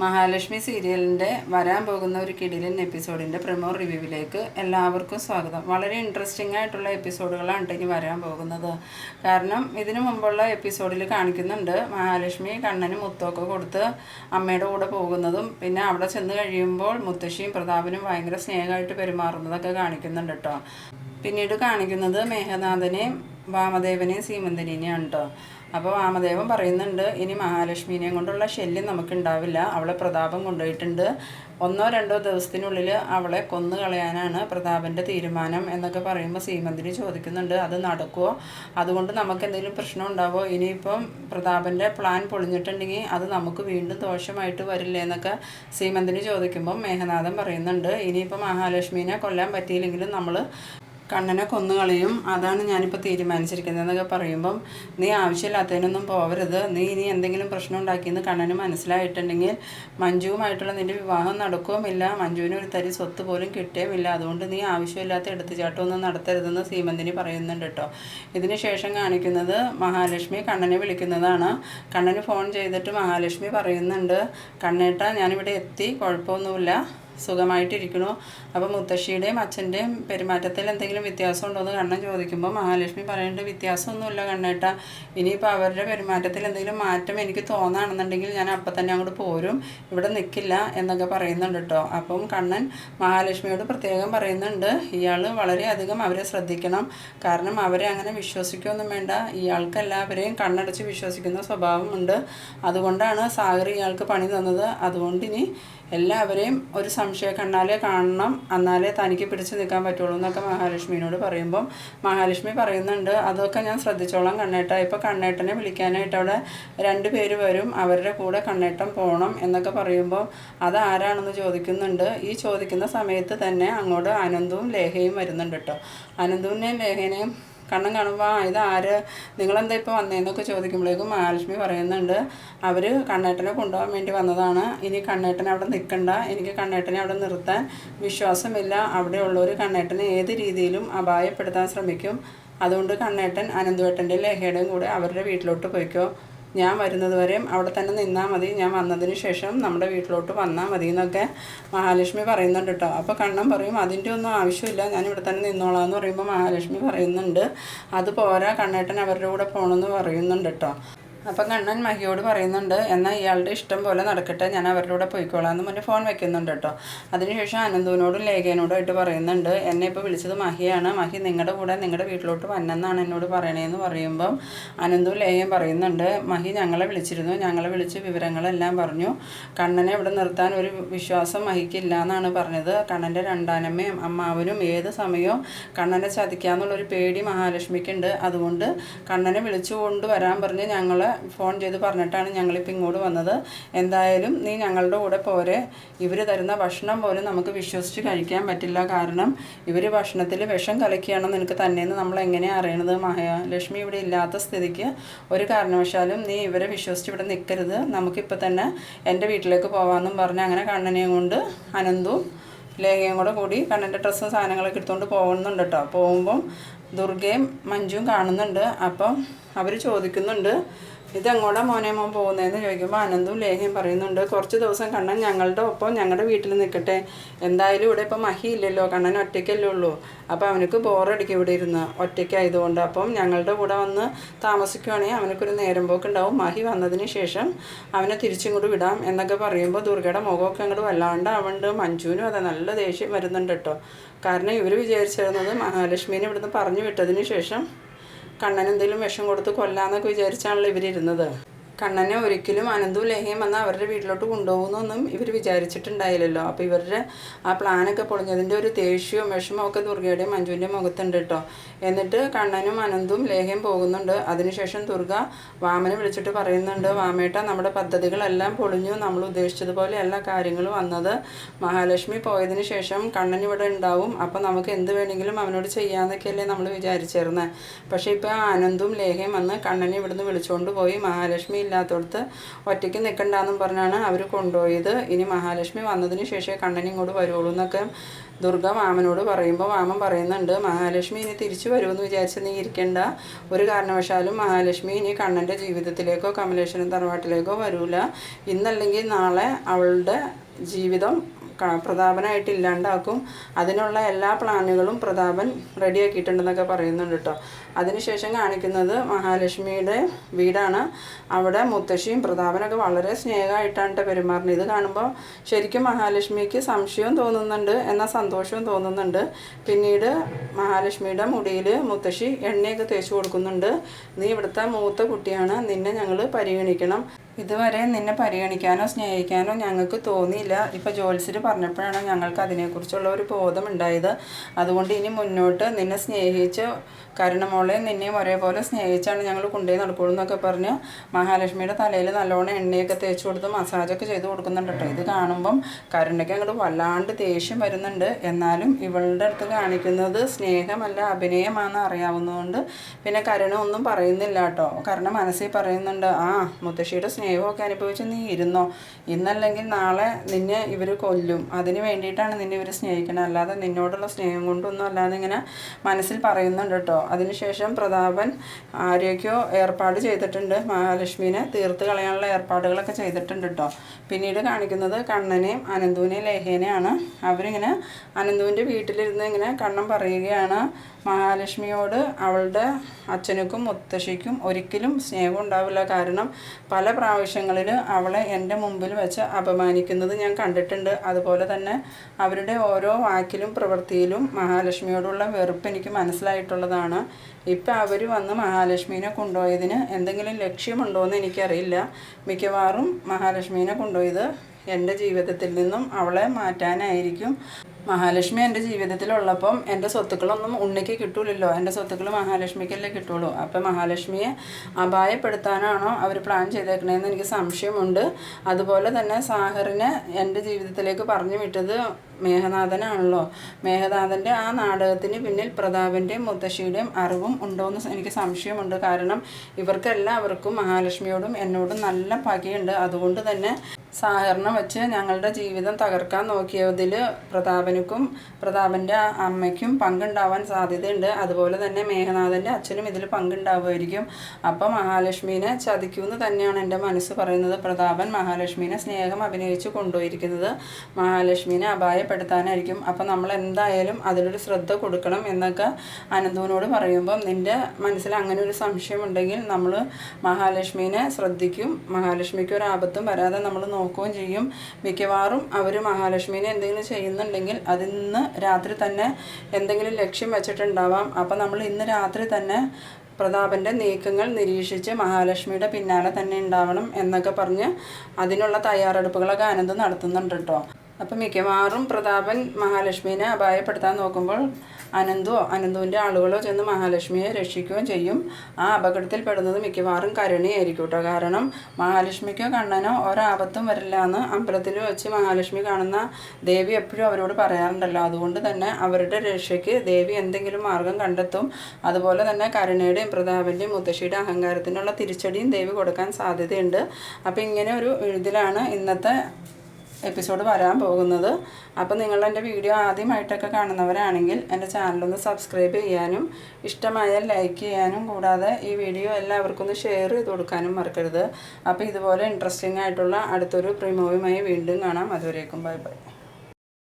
മഹാലക്ഷ്മി സീരിയലിന്റെ വരാൻ പോകുന്ന ഒരു കിടിലൻ എപ്പിസോഡിന്റെ പ്രമോ റിവ്യൂവിലേക്ക് എല്ലാവർക്കും സ്വാഗതം. വളരെ ഇൻട്രസ്റ്റിംഗ് ആയിട്ടുള്ള എപ്പിസോഡുകളാണ് ഇനി വരാൻ പോകുന്നത്. കാരണം ഇതിനു മുമ്പുള്ള എപ്പിസോഡിൽ കാണിക്കുന്നുണ്ട് മഹാലക്ഷ്മി കണ്ണന് മുത്തൊക്കെ കൊടുത്ത് അമ്മയുടെ കൂടെ പോകുന്നതും പിന്നെ അവിടെ ചെന്ന് കഴിയുമ്പോൾ മുത്തശ്ശിയും പ്രതാപനും ഭയങ്കര സ്നേഹമായിട്ട് പെരുമാറുന്നതൊക്കെ കാണിക്കുന്നുണ്ട് കേട്ടോ. പിന്നീട് കാണിക്കുന്നത് മേഘനാഥനെയും വാമദേവനെയും സീമന്തനെയാണ് കേട്ടോ. അപ്പോൾ വാമദേവൻ പറയുന്നുണ്ട് ഇനി മഹാലക്ഷ്മിനെയും കൊണ്ടുള്ള ശല്യം നമുക്കുണ്ടാവില്ല. അവളെ പ്രതാപം കൊണ്ടുപോയിട്ടുണ്ട്. ഒന്നോ രണ്ടോ ദിവസത്തിനുള്ളിൽ അവളെ കൊന്നു കളയാനാണ് പ്രതാപന്റെ തീരുമാനം എന്നൊക്കെ പറയുമ്പോൾ സീമന്തിനി ചോദിക്കുന്നുണ്ട് അത് നടക്കുമോ അതുകൊണ്ട് നമുക്ക് എന്തെങ്കിലും പ്രശ്നം ഉണ്ടാവോ? ഇനിയിപ്പം പ്രതാപന്റെ പ്ലാൻ പൊളിഞ്ഞിട്ടുണ്ടെങ്കിൽ അത് നമുക്ക് വീണ്ടും ദോഷമായിട്ട് വരില്ലേ എന്നൊക്കെ സീമന്തിനി ചോദിക്കുമ്പോൾ മേഘനാഥൻ പറയുന്നുണ്ട് ഇനിയിപ്പോൾ മഹാലക്ഷ്മിനെ കൊല്ലാൻ പറ്റിയില്ലെങ്കിലും നമ്മൾ കണ്ണനെ കൊന്നുകളയും അതാണ് ഞാനിപ്പോൾ തീരുമാനിച്ചിരിക്കുന്നത് എന്നൊക്കെ പറയുമ്പം നീ ആവശ്യമില്ലാത്തതിനൊന്നും പോവരുത്. നീ ഇനി എന്തെങ്കിലും പ്രശ്നം ഉണ്ടാക്കിയെന്ന് കണ്ണന് മനസ്സിലായിട്ടുണ്ടെങ്കിൽ മഞ്ജുവുമായിട്ടുള്ള നിന്റെ വിവാഹം നടക്കുകയുമില്ല മഞ്ജുവിന് ഒരു തരി സ്വത്ത് പോലും കിട്ടുകയുമില്ല അതുകൊണ്ട് നീ ആവശ്യമില്ലാത്ത എടുത്തുചാട്ടമൊന്നും നടത്തരുതെന്ന് സീമന്തിനി പറയുന്നുണ്ട് കേട്ടോ. ഇതിന് ശേഷം കാണിക്കുന്നത് മഹാലക്ഷ്മി കണ്ണനെ വിളിക്കുന്നതാണ്. കണ്ണന് ഫോൺ ചെയ്തിട്ട് മഹാലക്ഷ്മി പറയുന്നുണ്ട് കണ്ണേട്ട ഞാനിവിടെ എത്തി. കുഴപ്പമൊന്നുമില്ല. സുഖമായിട്ടിരിക്കണു. അപ്പോൾ മുത്തശ്ശിയുടെയും അച്ഛന്റെയും പെരുമാറ്റത്തിൽ എന്തെങ്കിലും വ്യത്യാസം ഉണ്ടോ എന്ന് കണ്ണൻ ചോദിക്കുമ്പോൾ മഹാലക്ഷ്മി പറയേണ്ട വ്യത്യാസമൊന്നുമില്ല കണ്ണേട്ട. ഇനിയിപ്പോൾ അവരുടെ പെരുമാറ്റത്തിൽ എന്തെങ്കിലും മാറ്റം എനിക്ക് തോന്നുകയാണെന്നുണ്ടെങ്കിൽ ഞാൻ അപ്പം തന്നെ അങ്ങോട്ട് പോരും. ഇവിടെ നിൽക്കില്ല എന്നൊക്കെ പറയുന്നുണ്ട് കേട്ടോ അപ്പം കണ്ണൻ മഹാലക്ഷ്മിയോട് പ്രത്യേകം പറയുന്നുണ്ട് ഇയാൾ വളരെയധികം അവരെ ശ്രദ്ധിക്കണം. കാരണം അവരെ അങ്ങനെ വിശ്വസിക്കുകയൊന്നും വേണ്ട. ഇയാൾക്ക് എല്ലാവരെയും കണ്ണടച്ച് വിശ്വസിക്കുന്ന സ്വഭാവമുണ്ട് അതുകൊണ്ടാണ് സാഗർ ഇയാൾക്ക് പണി തന്നത്. അതുകൊണ്ട് ഇനി എല്ലാവരെയും ഒരു സംശയ കണ്ണാലെ കാണണം എന്നാലേ തനിക്ക് പിടിച്ചു നിൽക്കാൻ പറ്റുള്ളൂ എന്നൊക്കെ മഹാലക്ഷ്മിനോട് പറയുമ്പം മഹാലക്ഷ്മി പറയുന്നുണ്ട് അതൊക്കെ ഞാൻ ശ്രദ്ധിച്ചോളാം കണ്ണേട്ട. ഇപ്പോൾ കണ്ണേട്ടനെ വിളിക്കാനായിട്ട് അവിടെ രണ്ട് പേര് വരും അവരുടെ കൂടെ കണ്ണേട്ടൻ പോകണം എന്നൊക്കെ പറയുമ്പോൾ അത് ആരാണെന്ന് ചോദിക്കുന്നുണ്ട്. ഈ ചോദിക്കുന്ന സമയത്ത് തന്നെ അങ്ങോട്ട് അനന്തവും ലേഹയും വരുന്നുണ്ട് കേട്ടോ. അനന്തവിനെയും ലേഹനെയും കണ്ണൻ കാണുമ്പോൾ ഇത് ആര്? നിങ്ങളെന്താ ഇപ്പോൾ വന്നതെന്നൊക്കെ ചോദിക്കുമ്പോഴേക്കും മഹാലക്ഷ്മി പറയുന്നുണ്ട് അവർ കണ്ണേട്ടനെ കൊണ്ടുപോകാൻ വേണ്ടി വന്നതാണ്. ഇനി കണ്ണേട്ടനെ അവിടെ നിൽക്കണ്ട എനിക്ക് കണ്ണേട്ടനെ അവിടെ നിർത്താൻ വിശ്വാസമില്ല. അവിടെ അവിടെയുള്ളവർ കണ്ണേട്ടനെ ഏത് രീതിയിലും അപായപ്പെടുത്താൻ ശ്രമിക്കും. അതുകൊണ്ട് കണ്ണേട്ടൻ അനന്തുവേട്ടന്റെ ലേഹയുടെയും കൂടെ അവരുടെ വീട്ടിലോട്ട് പോയിക്കോ. ഞാൻ വരുന്നത് വരെയും അവിടെ തന്നെ നിന്നാൽ മതി. ഞാൻ വന്നതിന് ശേഷം നമ്മുടെ വീട്ടിലോട്ട് വന്നാൽ മതി എന്നൊക്കെ മഹാലക്ഷ്മി പറയുന്നുണ്ട് കേട്ടോ. അപ്പോൾ കണ്ണൻ പറയും അതിന്റെ ഒന്നും ആവശ്യമില്ല. ഞാൻ ഇവിടെ തന്നെ നിന്നോളാം എന്ന് പറയുമ്പോൾ മഹാലക്ഷ്മി പറയുന്നുണ്ട്. അത് പോരാ. കണ്ണേട്ടൻ അവരുടെ കൂടെ പോകണമെന്ന് പറയുന്നുണ്ട് കേട്ടോ. അപ്പം കണ്ണൻ മഹിയോട് പറയുന്നുണ്ട് എന്നാൽ ഇയാളുടെ ഇഷ്ടം പോലെ നടക്കട്ടെ ഞാൻ അവരുടെ കൂടെ പോയിക്കോളാം. എന്ന് മുന്നേ ഫോൺ വെക്കുന്നുണ്ട് കേട്ടോ. അതിനുശേഷം അനന്തുവിനോടും ലേഖനോടുമായിട്ട് പറയുന്നുണ്ട് എന്നെ ഇപ്പോൾ വിളിച്ചത് മഹിയാണ്. മഹി നിങ്ങളുടെ കൂടെ നിങ്ങളുടെ വീട്ടിലോട്ട് വന്നെന്നാണ് എന്നോട് പറയണേന്ന് പറയുമ്പം അനന്തു ലേഖയും പറയുന്നുണ്ട് മഹി ഞങ്ങളെ വിളിച്ചിരുന്നു. ഞങ്ങളെ വിളിച്ച് വിവരങ്ങളെല്ലാം പറഞ്ഞു. കണ്ണനെ ഇവിടെ നിർത്താൻ ഒരു വിശ്വാസം മഹിക്കില്ല എന്നാണ് പറഞ്ഞത്. കണ്ണന്റെ രണ്ടാനമ്മയും അമ്മാവനും ഏത് സമയവും കണ്ണനെ ചതിക്കാന്നുള്ളൊരു പേടി മഹാലക്ഷ്മിക്കുണ്ട്. അതുകൊണ്ട് കണ്ണനെ വിളിച്ചു കൊണ്ടുവരാൻ പറഞ്ഞ് ഞങ്ങളെ ഫോൺ ചെയ്ത് പറഞ്ഞിട്ടാണ് ഞങ്ങളിപ്പോൾ ഇങ്ങോട്ട് വന്നത്. എന്തായാലും നീ ഞങ്ങളുടെ കൂടെ പോരെ. ഇവർ തരുന്ന ഭക്ഷണം പോലും നമുക്ക് വിശ്വസിച്ച് കഴിക്കാൻ പറ്റില്ല. കാരണം ഇവർ ഭക്ഷണത്തിൽ വിഷം കലക്കിയാണെന്ന് നിനക്ക് തന്നെയെന്ന് നമ്മൾ എങ്ങനെയാണ് അറിയണത്? മഹാലക്ഷ്മി ഇവിടെ ഇല്ലാത്ത സ്ഥിതിക്ക് ഒരു കാരണവശാലും നീ ഇവരെ വിശ്വസിച്ച് ഇവിടെ നിൽക്കരുത് നമുക്കിപ്പോൾ തന്നെ എന്റെ വീട്ടിലേക്ക് പോകാമെന്നും പറഞ്ഞ് അങ്ങനെ കണ്ണനെയും കൊണ്ട് അനന്തും ലേഖയും കൂടെ കൂടി കണ്ണന്റെ ഡ്രസ്സും സാധനങ്ങളൊക്കെ എടുത്തുകൊണ്ട് പോകുന്നുണ്ട് കേട്ടോ പോകുമ്പം ദുർഗയും മഞ്ജുവും കാണുന്നുണ്ട്. അപ്പം അവർ ചോദിക്കുന്നുണ്ട് ഇതെങ്ങോട്ടാ മോനെ മോൻ പോകുന്നതെന്ന് ചോദിക്കുമ്പോൾ അനന്തും ലേഹയും പറയുന്നുണ്ട് കുറച്ച് ദിവസം കണ്ണൻ ഞങ്ങളുടെ ഒപ്പം ഞങ്ങളുടെ വീട്ടിൽ നിൽക്കട്ടെ. എന്തായാലും ഇവിടെ ഇപ്പം മഹി ഇല്ലല്ലോ കണ്ണൻ ഒറ്റയ്ക്കല്ലേ ഉള്ളൂ. അപ്പോൾ അവനക്ക് ബോറടിക്കും ഇവിടെ ഇരുന്ന്. ഒറ്റയ്ക്കായതുകൊണ്ട് അപ്പം ഞങ്ങളുടെ കൂടെ വന്ന് താമസിക്കുവാണെങ്കിൽ അവനക്കൊരു നേരം പോക്കുണ്ടാവും മഹി വന്നതിന് ശേഷം അവനെ തിരിച്ചിങ്ങോട്ട് വിടാം എന്നൊക്കെ പറയുമ്പോൾ ദുർഗയുടെ മുഖമൊക്കെ അങ്ങോട്ട് വല്ലാണ്ട് അവണ്ട് മഞ്ജുവിനും അതെ നല്ല ദേഷ്യം വരുന്നുണ്ട് കേട്ടോ. കാരണം ഇവർ വിചാരിച്ചിരുന്നത് മഹാലക്ഷ്മീനെ ഇവിടുന്ന് പറഞ്ഞു വിട്ടതിന് ശേഷം കണ്ണൻ എന്തെങ്കിലും വിഷം കൊടുത്ത് കൊല്ലാന്നൊക്കെ വിചാരിച്ചാണല്ലോ ഇവരിരുന്നത്. കണ്ണനെ ഒരിക്കലും അനന്തും ലേഹയും വന്ന് അവരുടെ വീട്ടിലോട്ട് കൊണ്ടുപോകുന്നൊന്നും ഇവർ വിചാരിച്ചിട്ടുണ്ടായില്ലല്ലോ. അപ്പോൾ ഇവരുടെ ആ പ്ലാനൊക്കെ പൊളിഞ്ഞതിന്റെ ഒരു ദേഷ്യവും വിഷമവും ഒക്കെ ദുർഗയുടെയും മഞ്ജുവിന്റെ മുഖത്തുണ്ട് കേട്ടോ എന്നിട്ട് കണ്ണനും അനന്തും ലേഹയും പോകുന്നുണ്ട്. അതിനുശേഷം ദുർഗ വാമനെ വിളിച്ചിട്ട് പറയുന്നുണ്ട് വാമേട്ട നമ്മുടെ പദ്ധതികളെല്ലാം പൊളിഞ്ഞു. നമ്മൾ ഉദ്ദേശിച്ചതുപോലെ എല്ലാ കാര്യങ്ങളും വന്നത് മഹാലക്ഷ്മി പോയതിന് ശേഷം കണ്ണൻ ഇവിടെ ഉണ്ടാവും. അപ്പോൾ നമുക്ക് എന്ത് വേണമെങ്കിലും അവനോട് ചെയ്യാമെന്നൊക്കെയല്ലേ നമ്മൾ വിചാരിച്ചിരുന്നത് പക്ഷേ ഇപ്പോൾ അനന്തും ലേഹയും വന്ന് കണ്ണനെ ഇവിടുന്ന് വിളിച്ചുകൊണ്ട് പോയി. മഹാലക്ഷ്മി ഇല്ലാത്തടത്ത് ഒറ്റയ്ക്ക് നിൽക്കണ്ടെന്നും പറഞ്ഞാണ് അവർ കൊണ്ടുപോയത്. ഇനി മഹാലക്ഷ്മി വന്നതിന് ശേഷമേ കണ്ണൻ ഇങ്ങോട്ട് വരുള്ളൂ എന്നൊക്കെ ദുർഗ മാമനോട് പറയുമ്പോൾ മാമൻ പറയുന്നുണ്ട് മഹാലക്ഷ്മി ഇനി തിരിച്ചു വരുമെന്ന് വിചാരിച്ച് നീ ഇരിക്കേണ്ട. ഒരു കാരണവശാലും മഹാലക്ഷ്മി ഇനി കണ്ണന്റെ ജീവിതത്തിലേക്കോ കമലേശ്വരൻ തറവാട്ടിലേക്കോ വരൂല. ഇന്നല്ലെങ്കിൽ നാളെ അവളുടെ ജീവിതം പ്രതാപനായിട്ട് ഇല്ലാണ്ടാക്കും. അതിനുള്ള എല്ലാ പ്ലാനുകളും പ്രതാപൻ റെഡിയാക്കിയിട്ടുണ്ടെന്നൊക്കെ പറയുന്നുണ്ട് കേട്ടോ അതിനുശേഷം കാണിക്കുന്നത് മഹാലക്ഷ്മിയുടെ വീടാണ്. അവിടെ മുത്തശ്ശിയും പ്രതാപനൊക്കെ വളരെ സ്നേഹമായിട്ടാണ് ട്ടോ പെരുമാറുന്നത്. ഇത് കാണുമ്പോൾ ശരിക്കും മഹാലക്ഷ്മിക്ക് സംശയവും തോന്നുന്നുണ്ട് എന്നാൽ സന്തോഷവും തോന്നുന്നുണ്ട്. പിന്നീട് മഹാലക്ഷ്മിയുടെ മുടിയിൽ മുത്തശ്ശി എണ്ണയൊക്കെ തേച്ചു കൊടുക്കുന്നുണ്ട്. നീ ഇവിടുത്തെ മൂത്ത കുട്ടിയാണ്. നിന്നെ ഞങ്ങൾ പരിഗണിക്കണം. ഇതുവരെ നിന്നെ പരിഗണിക്കാനോ സ്നേഹിക്കാനോ ഞങ്ങൾക്ക് തോന്നിയില്ല. ഇപ്പോൾ ജോത്സ്യർ പറഞ്ഞപ്പോഴാണ് ഞങ്ങൾക്ക് അതിനെക്കുറിച്ചുള്ള ഒരു ബോധമുണ്ടായത് അതുകൊണ്ട് ഇനി മുന്നോട്ട് നിന്നെ സ്നേഹിച്ച് കരുണമോളെ നിന്നെയും ഒരേപോലെ സ്നേഹിച്ചാണ് ഞങ്ങൾ കൊണ്ടുപോയി നടക്കുള്ളൂ എന്നൊക്കെ പറഞ്ഞ് മഹാലക്ഷ്മിയുടെ തലയിൽ നല്ലോണം എണ്ണയൊക്കെ തേച്ച് കൊടുത്ത് മസാജൊക്കെ ചെയ്ത് കൊടുക്കുന്നുണ്ട് കേട്ടോ. ഇത് കാണുമ്പം കരുണയ്ക്ക് അങ്ങോട്ട് വല്ലാണ്ട് ദേഷ്യം വരുന്നുണ്ട്. എന്നാലും ഇവളുടെ അടുത്ത് കാണിക്കുന്നത് സ്നേഹമല്ല അഭിനയമാണെന്ന് അറിയാവുന്നതുകൊണ്ട് പിന്നെ കരുണ ഒന്നും പറയുന്നില്ല കേട്ടോ. കരുണ മനസ്സിൽ പറയുന്നുണ്ട് ആ മുത്തശ്ശിയുടെ സ്നേഹമൊക്കെ അനുഭവിച്ച് നീ ഇരുന്നോ? ഇന്നല്ലെങ്കിൽ നാളെ നിന്നെ ഇവർ കൊല്ലും. അതിന് വേണ്ടിയിട്ടാണ് നിന്നെ ഇവർ സ്നേഹിക്കുന്നത് അല്ലാതെ നിന്നോടുള്ള സ്നേഹം കൊണ്ടൊന്നും അല്ലാതെ ഇങ്ങനെ മനസ്സിൽ പറയുന്നുണ്ട് കേട്ടോ. അതിനുശേഷം പ്രതാപൻ ആരെയൊക്കെയോ ഏർപ്പാട് ചെയ്തിട്ടുണ്ട്. മഹാലക്ഷ്മിനെ തീർത്ത് കളയാനുള്ള ഏർപ്പാടുകളൊക്കെ ചെയ്തിട്ടുണ്ട് കേട്ടോ പിന്നീട് കാണിക്കുന്നത് കണ്ണനെയും അനന്തുവിനെയും ലേഖേനെയാണ് അവരിങ്ങനെ അനന്തുവിന്റെ വീട്ടിലിരുന്ന് ഇങ്ങനെ കണ്ണൻ പറയുകയാണ്. മഹാലക്ഷ്മിയോട് അവളുടെ അച്ഛനുക്കും മുത്തശ്ശിക്കും ഒരിക്കലും സ്നേഹം ഉണ്ടാവില്ല. കാരണം പല പ്രാവശ്യങ്ങളിൽ അവളെ എന്റെ മുമ്പിൽ വെച്ച് അപമാനിക്കുന്നത് ഞാൻ കണ്ടിട്ടുണ്ട്. അതുപോലെ തന്നെ അവരുടെ ഓരോ വാക്കിലും പ്രവൃത്തിയിലും മഹാലക്ഷ്മിയോടുള്ള വെറുപ്പ് എനിക്ക് മനസ്സിലായിട്ടുള്ളതാണ്. ഇപ്പം അവർ വന്ന് മഹാലക്ഷ്മീനെ കൊണ്ടുപോയതിന് എന്തെങ്കിലും ലക്ഷ്യമുണ്ടോ എന്ന് എനിക്കറിയില്ല. മിക്കവാറും മഹാലക്ഷ്മീനെ കൊണ്ടുപോയത് എന്റെ ജീവിതത്തിൽ നിന്നും അവളെ മാറ്റാനായിരിക്കും. മഹാലക്ഷ്മി എന്റെ ജീവിതത്തിലുള്ളപ്പം എന്റെ സ്വത്തുക്കളൊന്നും ഉണ്ണിക്ക് കിട്ടൂലല്ലോ. എന്റെ സ്വത്തുക്കൾ മഹാലക്ഷ്മിക്കല്ലേ കിട്ടുള്ളൂ അപ്പം മഹാലക്ഷ്മിയെ അപായപ്പെടുത്താനാണോ അവർ പ്ലാൻ ചെയ്തേക്കണേന്ന് എനിക്ക് സംശയമുണ്ട്. അതുപോലെ തന്നെ സാഹറിനെ എന്റെ ജീവിതത്തിലേക്ക് പറഞ്ഞു വിട്ടത് മേഘനാഥനാണല്ലോ. മേഘനാഥന്റെ ആ നാടകത്തിന് പിന്നിൽ പ്രതാപന്റെയും മുത്തശ്ശിയുടെയും അറിവും ഉണ്ടോയെന്ന് എനിക്ക് സംശയമുണ്ട്. കാരണം ഇവർക്കെല്ലാവർക്കും മഹാലക്ഷ്മിയോടും എന്നോടും നല്ല പകയുണ്ട്. അതുകൊണ്ട് തന്നെ സാഹറിനെ വെച്ച് ഞങ്ങളുടെ ജീവിതം തകർക്കാൻ നോക്കിയതിൽ പ്രതാപനുക്കും പ്രതാപന്റെ അമ്മയ്ക്കും പങ്കുണ്ടാവാൻ സാധ്യതയുണ്ട്. അതുപോലെ തന്നെ മേഘനാഥന്റെ അച്ഛനും ഇതിൽ പങ്കുണ്ടാവുമായിരിക്കും. അപ്പം മഹാലക്ഷ്മീനെ ചതിക്കുമെന്ന് തന്നെയാണ് എന്റെ മനസ്സ് പറയുന്നത്. പ്രതാപൻ മഹാലക്ഷ്മീനെ സ്നേഹം അഭിനയിച്ച് കൊണ്ടുപോയിരിക്കുന്നത്. മഹാലക്ഷ്മീനെ അപായപ്പെടുത്താനായിരിക്കും. അപ്പം നമ്മൾ എന്തായാലും അതിലൊരു ശ്രദ്ധ കൊടുക്കണം എന്നൊക്കെ അനന്തുവിനോട് പറയുമ്പം നിന്റെ മനസ്സിൽ അങ്ങനെ ഒരു സംശയം ഉണ്ടെങ്കിൽ നമ്മൾ മഹാലക്ഷ്മീനെ ശ്രദ്ധിക്കും. മഹാലക്ഷ്മിക്ക് ഒരു ആപത്തും വരാതെ നമ്മൾ നോക്കുകയും ചെയ്യും. മിക്കവാറും അവർ മഹാലക്ഷ്മീനെ എന്തെങ്കിലും ചെയ്യുന്നുണ്ടെങ്കിൽ അതിന്ന് രാത്രി തന്നെ എന്തെങ്കിലും ലക്ഷ്യം വെച്ചിട്ടുണ്ടാവാം. അപ്പം നമ്മൾ ഇന്ന് രാത്രി തന്നെ പ്രതാപന്റെ നീക്കങ്ങൾ നിരീക്ഷിച്ച് മഹാലക്ഷ്മിയുടെ പിന്നാലെ തന്നെ ഉണ്ടാവണം എന്നൊക്കെ പറഞ്ഞ് അതിനുള്ള തയ്യാറെടുപ്പുകളൊക്കെ അനന്ത് നടത്തുന്നുണ്ട് കേട്ടോ. അപ്പം മിക്കവാറും പ്രതാപൻ മഹാലക്ഷ്മിനെ അപായപ്പെടുത്താൻ നോക്കുമ്പോൾ അനന്തോ അനന്തുവിന്റെ ആളുകളോ ചെന്ന് മഹാലക്ഷ്മിയെ രക്ഷിക്കുകയും ചെയ്യും. ആ അപകടത്തിൽ പെടുന്നത് മിക്കവാറും കരുണിയായിരിക്കും കേട്ടോ കാരണം മഹാലക്ഷ്മിക്കോ കണ്ണനോ ഒരാപത്തും വരില്ല എന്ന് അമ്പലത്തിൽ വെച്ച് മഹാലക്ഷ്മി കാണുന്ന ദേവി എപ്പോഴും അവരോട് പറയാറുണ്ടല്ലോ. അതുകൊണ്ട് തന്നെ അവരുടെ രക്ഷയ്ക്ക് ദേവി എന്തെങ്കിലും മാർഗം കണ്ടെത്തും. അതുപോലെ തന്നെ കരുണയുടെയും പ്രതാപന്റെയും മുത്തശ്ശിയുടെ അഹങ്കാരത്തിനുള്ള തിരിച്ചടിയും ദേവി കൊടുക്കാൻ സാധ്യതയുണ്ട്. അപ്പോൾ ഇങ്ങനെ ഒരു ഇതിലാണ് ഇന്നത്തെ എപ്പിസോഡ് വരാൻ പോകുന്നത്. അപ്പോൾ നിങ്ങൾ എന്റെ വീഡിയോ ആദ്യമായിട്ടൊക്കെ കാണുന്നവരാണെങ്കിൽ എന്റെ ചാനലൊന്ന് സബ്സ്ക്രൈബ് ചെയ്യാനും ഇഷ്ടമായാൽ ലൈക്ക് ചെയ്യാനും കൂടാതെ ഈ വീഡിയോ എല്ലാവർക്കും ഒന്ന് ഷെയർ ചെയ്ത് കൊടുക്കാനും മറക്കരുത്. അപ്പോൾ ഇതുപോലെ ഇൻട്രസ്റ്റിംഗ് ആയിട്ടുള്ള അടുത്തൊരു പ്രിമോയുമായി വീണ്ടും കാണാം. അതുവരേക്കും ബൈ ബൈ